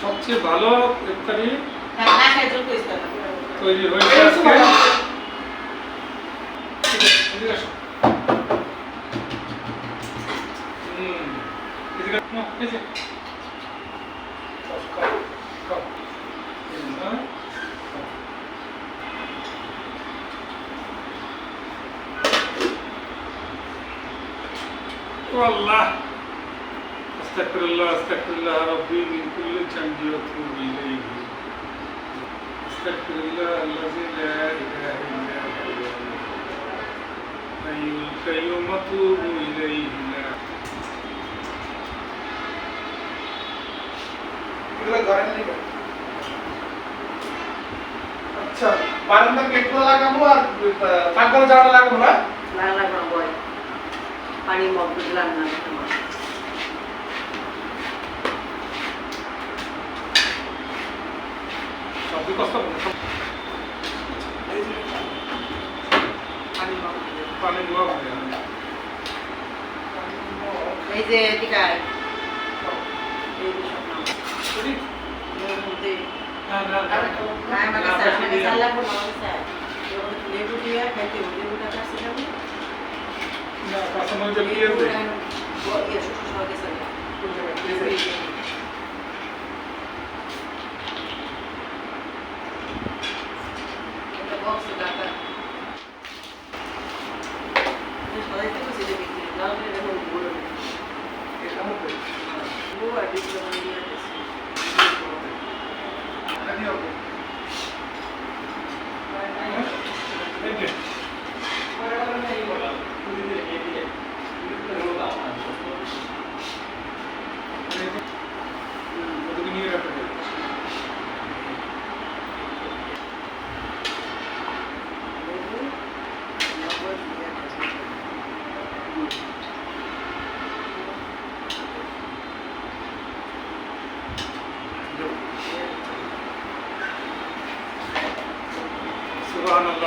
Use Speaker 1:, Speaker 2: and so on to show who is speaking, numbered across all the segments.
Speaker 1: সবচেয়ে ভালো ইফতারি
Speaker 2: হ্যাঁ, করিস না।
Speaker 1: তৈরি হয়েছে আজকে এদিকে আসো। হুম, এদিকে আসো। নাও, এই যে। খাও, খাও, খাও। এই যে, নাও। ও আল্লাহ আস্তাগফিরুল্লাহ আস্তাগফিরুল্লাহ রাব্বি মিন কুল্লি জামবি ওয়া তুবু ইলাইহি أستغفر الله الذي لا إله إلا هو حي القيوم أتوب إليه لا
Speaker 3: আচ্ছা বারান্দা গেটগুলো লাগাবো আর পাকঘরে জানালা লাগাবো না
Speaker 2: বাংলা কোনো বই। পানি মগ বুঝলাম না তোমার।
Speaker 1: শব্দ কষ্ট হবে না।
Speaker 2: পানি মগ বুঝলাম।
Speaker 1: পানি দেওয়া হবে না।
Speaker 2: কাছে। এর মধ্যে লেবু দিয়ে খাইতে। লেবুটা কাছে যাবে।
Speaker 1: না, কাঁচামরিচের পেঁয়াজ
Speaker 2: লেবু
Speaker 1: দেই।
Speaker 2: আর ব- ইয়ে শুকনো সহ গেছে না। লেবু এই যে। এটা বক্সে টাকা। এটা সবাই তো খুশি যে বিক্রি। লাল করে দেখো বড়।
Speaker 3: এটার মধ্যে
Speaker 2: ও আর বিক্রি করে নিয়ে আসছে।
Speaker 3: এটা কি হবে
Speaker 1: এই যে। এই যে। হুম, ওদিকে নিয়ে রাখতে হবে।
Speaker 2: লেবু, লবণ দিয়ে আসছে।
Speaker 1: সুবহান আল্লাহ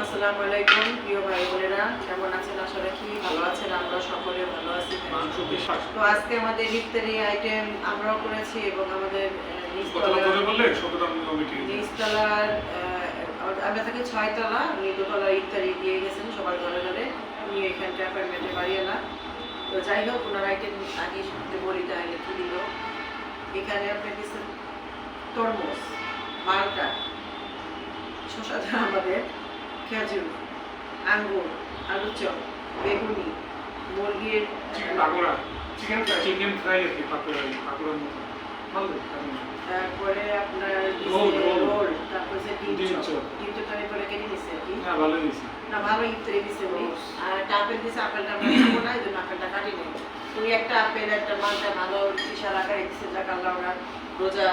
Speaker 2: আসসালামু আলাইকুম। প্রিয় ভাই বোনেরা কেমন আছেন? আশা রাখি ভালো আছেন আমরা সকলে ভালো আছি। তো আজকে আমাদের ইফতারি আইটেম আমরাও করেছি এবং আমাদের নিচতলার আমরা থাকি ছয়তলা উনি দোতলার ইফতারি দিয়ে গেছেন সবার ঘরে ঘরে। উনি এখানটা অ্যাপার্টমেন্টে বাড়িওয়ালা। তো যাই হোক ওনার আইটেম আগে শুনতে বলি তাহলে কি দিল? এখানে আপনি দিচ্ছেন তরমুজ মালটা শশাটা আমাদের। খেজুর আঙ্গুর আলু চপ বেগুনি মুরগির
Speaker 1: পাকোড়া।
Speaker 3: চিকেন
Speaker 1: চিকেন ফ্রাই আর কি পাকোড়া পাকোড়ার মতো। ভালো
Speaker 2: তারপরে আপনার
Speaker 1: রোল,
Speaker 2: তারপরে ডিম চপ। ডিম চপ আমি করে কেটে নিছি আর কি।
Speaker 1: না ভালো
Speaker 2: না ভালো ইফতারি দিছে উনি। আর একটা আপেল দিছে আপেলটা আমরা খাব না এই জন্য আপেলটা কাটি নেই। উনি একটা আপেল একটা মালটা ভালো বিশাল আকারে দিছে যাক আল্লাহ ওনার রোজা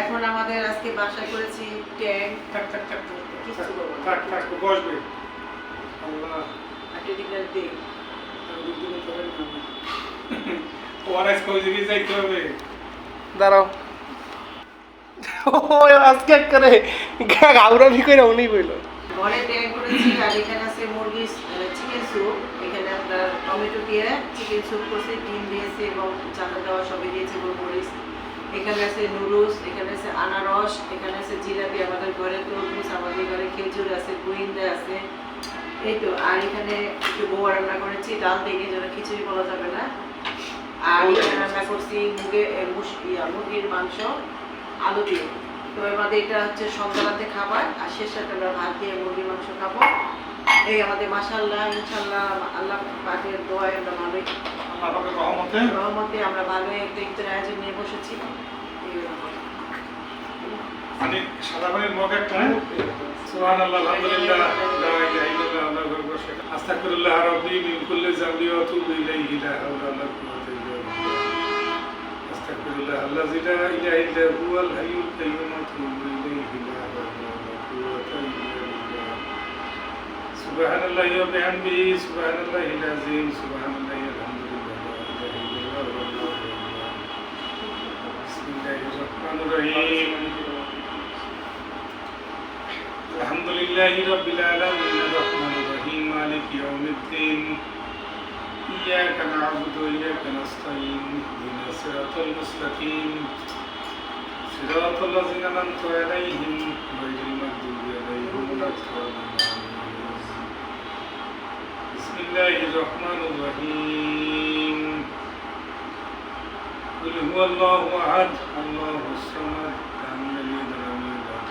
Speaker 2: এখন আমাদের আজকে বাসায় করেছি ট্যাং
Speaker 1: থাক থাক থাক থাক,
Speaker 2: কিছু বলব না।
Speaker 1: থাক থাক ও বসবে আল্লাহ
Speaker 2: একটা ডিনার দে
Speaker 1: ওআরএস কই দিকে যাইতে হবে
Speaker 3: দাঁড়াও ও আজকে করে গাউরা ভি করে উনি বইল
Speaker 2: ঘরে ট্যাং করেছি আর এখানে আছে মুরগি চিকেন স্যুপ এখানে আপনার টমেটো দিয়ে চিকেন স্যুপ করছি, ডিম দিয়েছি এবং চাঁদা দেওয়া সবই দিয়েছি, গোলমরিচ। এখানে আছে নুডলস এখানে আছে আনারস, এখানে আছে জিলাপি আমাদের ঘরে তরমুজ, আমাদের ঘরে খেজুর আছে গুইন্দা আছে। এই তো, আর এখানে একটু বোয়া রান্না করেছি, ডাল দিয়ে যেন খিচুড়ি বলা যাবে না। আর এখানে রান্না করছি মুগে মুরগির মাংস, আলু দিয়ে। তো মধ্যে এটা হচ্ছে সন্ধ্যারাতে খাবার আর শেষ রাতে আমরা ভাত দিয়ে মুরগির মাংস খাব। এই আমাদের মাসাল্লাহ ইনশাল্লাহ আল্লাহ পাকের দোয়ায় আমরা ভালোই
Speaker 1: রহমতে।
Speaker 2: আমরা ভালোই একটা ইফতার আয়োজন নিয়ে বসেছি।
Speaker 1: মানে সাদা পানির মগ একটা হ্যাঁ? সুবহানাল্লাহ আলহামদুলিল্লাহ লা ইলাহা ইল্লাল্লাহ আল্লাহু আকবার আস্তাগফিরুল্লাহ রাব্বি মিন কুল্লি যামবি ওয়া আতুবু ইলাইহি লা হাওলা ওয়া লা কুওয়াতা ইল্লা বিল্লাহ। الله الذي لا إله إلا هو الحي القيوم. أتوب إليه لا حول ولا قوة إلا بالله سبحان الله وبحمده سبحان الله العظيم سبحان الله الحمد لله لا إله إلا هو بسم الله الرحمن الرحيم. الحمد لله رب العالمين الرحمن الرحيم مالك يوم الدين. إياك نعبد وإياك نستعين اهدنا الصراط المستقيم. صراط الذين أنعمت عليهم غير المغضوب عليهم ولا بسم الله الرحمن الرحيم. قل هو الله أحد الله الصمد لم يلد ولم يولد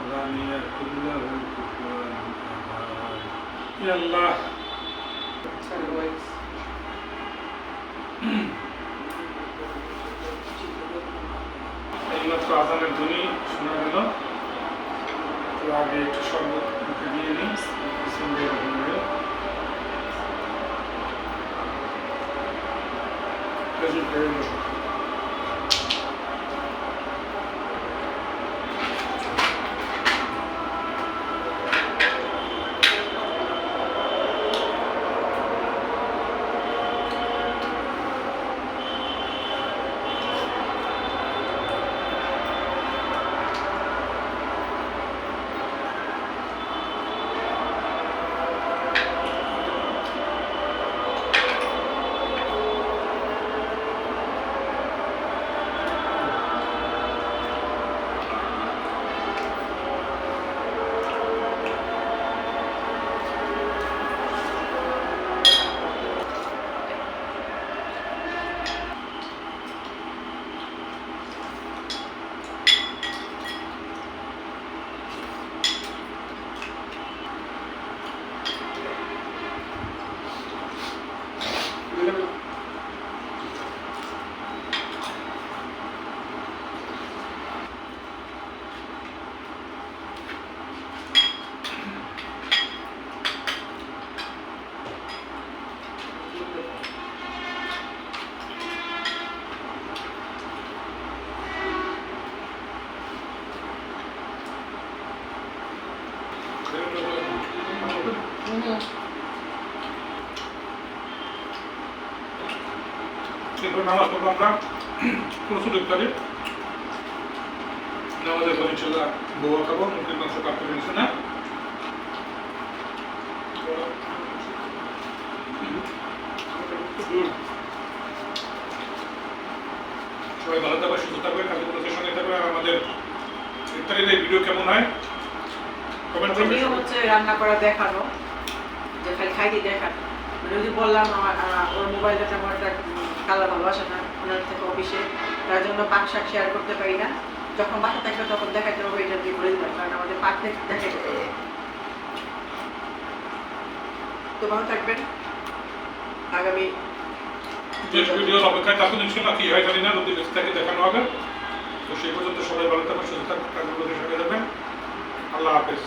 Speaker 1: ولم يكن له كفوا أحد. يا الله. তো আগে একটু শরবত মুখে দিয়ে নিই বিসমিল্লাহির রহমানির রহিম। খেজুর খেয়ে বসো। এরপর নামাজ পড়ব আমরা। কোনো সুযোগ পারি নামাজের পর ইনশাল্লাহ বউয়া খাব মুখের মাংস কাটতে পেরেছে না? সবাই ভালো থাকবে সুস্থ থাকবে কাজে প্রতি সঙ্গে থাকবে আর আমাদের ইত্যাদির ভিডিও কেমন হয়? কমেন্ট করবে
Speaker 2: হচ্ছে রান্না করা দেখানো যে খালি খাইতে দেখানো মানে যদি বললাম, আমার ওর মোবাইলটা তেমন কালার ভালোবাসে না। ওনার থেকে অফিসে তার জন্য পাক শাক শেয়ার করতে পারি না। যখন বাসা থাকবে তখন দেখাতে হবে এটা দিয়ে করে দিলাম কারণ আমাদের পাক দেখাতে হবে। তো ভালো থাকবেন। আগামী
Speaker 1: ভিডিওর অপেক্ষায় থাকুন ইনশাল্লাহ কি হয় জানি না বেঁচে থাকে দেখানো হবে। তো সেই পর্যন্ত সবাই ভালো থাকবেন সুস্থ থাকবেন প্রতি সঙ্গে আল্লাহ হাফেজ।